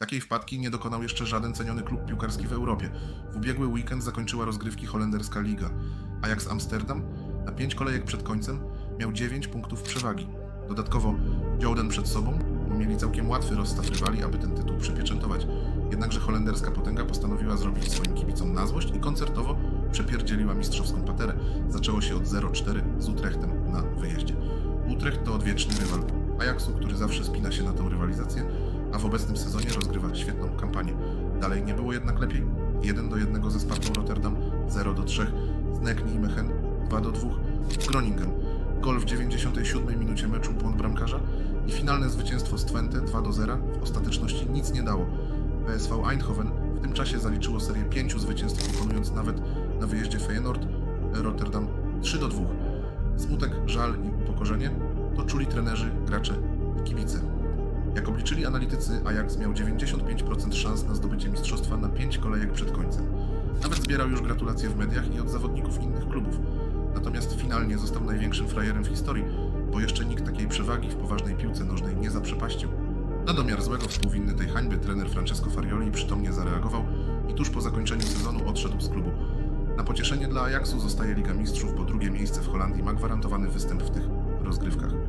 Takiej wpadki nie dokonał jeszcze żaden ceniony klub piłkarski w Europie. W ubiegły weekend zakończyła rozgrywki holenderska liga. Ajax Amsterdam na 5 kolejek przed końcem miał 9 punktów przewagi. Dodatkowo Joden przed sobą bo mieli całkiem łatwy rozstaw rywali, aby ten tytuł przypieczętować. Jednakże holenderska potęga postanowiła zrobić swoim kibicom na złość i koncertowo przepierdzieliła mistrzowską paterę. Zaczęło się od 0-4 z Utrechtem na wyjeździe. Utrecht to odwieczny rywal Ajaxu, który zawsze spina się na tę rywalizację, a w obecnym sezonie rozgrywa świetną kampanię. Dalej nie było jednak lepiej. 1 do 1 ze Spartą Rotterdam, 0 do 3 z Nekni i Mechen, 2 do 2 z Groningen. Gol w 97 minucie meczu błąd bramkarza i finalne zwycięstwo z Twente 2 do 0 w ostateczności nic nie dało. PSV Eindhoven w tym czasie zaliczyło serię pięciu zwycięstw, pokonując nawet na wyjeździe Feyenoord Rotterdam 3 do 2. Smutek, żal i upokorzenie to czuli trenerzy, gracze i kibice. Jak obliczyli analitycy, Ajax miał 95% szans na zdobycie mistrzostwa na 5 kolejek przed końcem. Nawet zbierał już gratulacje w mediach i od zawodników innych klubów. Natomiast finalnie został największym frajerem w historii, bo jeszcze nikt takiej przewagi w poważnej piłce nożnej nie zaprzepaścił. Na domiar złego współwinny tej hańby trener Francesco Farioli przytomnie zareagował i tuż po zakończeniu sezonu odszedł z klubu. Na pocieszenie dla Ajaxu zostaje Liga Mistrzów, bo drugie miejsce w Holandii ma gwarantowany występ w tych rozgrywkach.